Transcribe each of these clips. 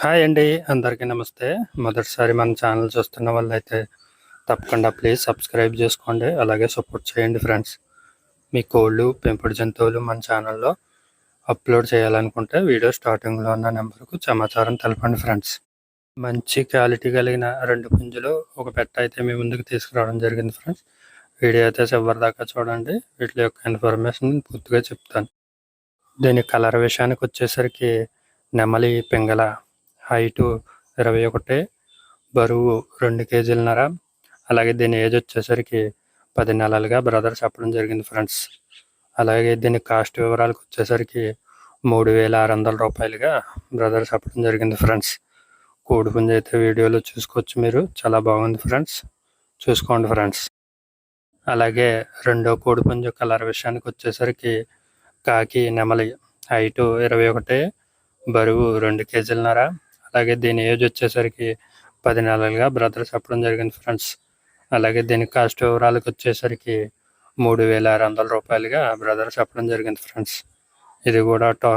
Hi అండి అందరికీ నమస్తే. మొదటిసారి మన ఛానల్ చూస్తున్న వాళ్ళైతే తప్పకుండా ప్లీజ్ సబ్స్క్రైబ్ చేసుకోండి అలాగే సపోర్ట్ చేయండి ఫ్రెండ్స్. మీ కోళ్ళు పెంపుడు జంతువులు మన ఛానల్లో అప్లోడ్ చేయాలనుకుంటే వీడియో స్టార్టింగ్లో ఉన్న నెంబర్కు సమాచారం తెలపండి ఫ్రెండ్స్. మంచి క్వాలిటీ కలిగిన రెండు పుంజులు ఒక పెట్ట అయితే మీ ముందుకు తీసుకురావడం జరిగింది ఫ్రెండ్స్. వీడియో అయితే చివరి దాకా చూడండి వీటి యొక్క ఇన్ఫర్మేషన్ పూర్తిగా చెప్తాను. దీని కలర్ విషయానికి వచ్చేసరికి నెమలి పింగళ హైటు ఇరవై ఒకటి బరువు రెండు కేజీలన్నర. అలాగే దీని ఏజ్ వచ్చేసరికి పది నెలలుగా బ్రదర్ చెప్పడం జరిగింది ఫ్రెండ్స్. అలాగే దీని కాస్ట్ వివరాలకు వచ్చేసరికి మూడు వేల ఆరు వందల రూపాయలుగా బ్రదర్ చెప్పడం జరిగింది ఫ్రెండ్స్. కోడి పుంజ అయితే వీడియోలో చూసుకోవచ్చు మీరు. చాలా బాగుంది ఫ్రెండ్స్. చూసుకోండి ఫ్రెండ్స్. అలాగే రెండో కోడి పుంజ కలర్ విషయానికి వచ్చేసరికి కాకి నెమలి హైటు ఇరవై ఒకటి బరువు రెండు కేజీలన్నర. అలాగే దీని ఏజ్ వచ్చేసరికి పది నెలలుగా బ్రదర్ చెప్పడం జరిగింది ఫ్రెండ్స్ అలాగే దీని కాస్ట్ వివరాలకు వచ్చేసరికి మూడు వేల ఆరు వందల రూపాయలుగా బ్రదర్ చెప్పడం జరిగింది ఫ్రెండ్స్ ఇది కూడా టా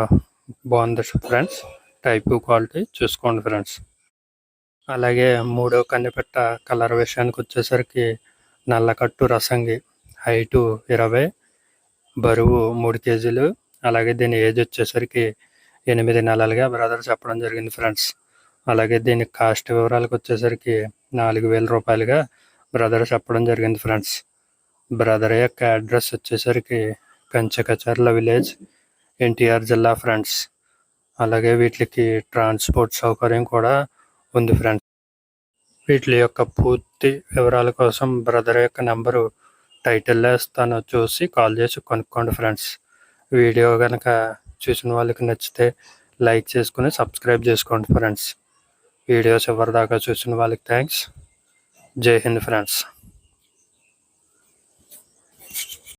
బాగుంది ఫ్రెండ్స్ టైపు క్వాలిటీ చూసుకోండి ఫ్రెండ్స్ అలాగే మూడో కన్నెపెట్ట కలర్ విషయానికి వచ్చేసరికి నల్లకట్టు రసంగి హైటు ఇరవై బరువు మూడు కేజీలు. అలాగే దీని ఏజ్ వచ్చేసరికి ఎనిమిది నెలలుగా బ్రదర్ చెప్పడం జరిగింది ఫ్రెండ్స్ అలాగే దీని కాస్ట్ వివరాలకు వచ్చేసరికి నాలుగు వేల రూపాయలుగా బ్రదర్ చెప్పడం జరిగింది ఫ్రెండ్స్. బ్రదర్ యొక్క అడ్రస్ వచ్చేసరికి కంచకచర్ల విలేజ్ ఎన్టీఆర్ జిల్లా ఫ్రెండ్స్. అలాగే వీటికి ట్రాన్స్పోర్ట్ సౌకర్యం కూడా ఉంది ఫ్రెండ్స్. వీటి యొక్క పూర్తి వివరాల కోసం బ్రదర్ యొక్క నెంబరు టైటిల్లో ఇస్తాను చూసి కాల్ చేసి కొనుక్కోండి ఫ్రెండ్స్. వీడియో కనుక చూసిన వాళ్ళకి నచ్చితే లైక్ చేసుకుని సబ్స్క్రైబ్ చేసుకోండి ఫ్రెండ్స్. वीडियो से वरदा का सुनने वाले। थैंक्स जय हिंद फ्रेंड्स।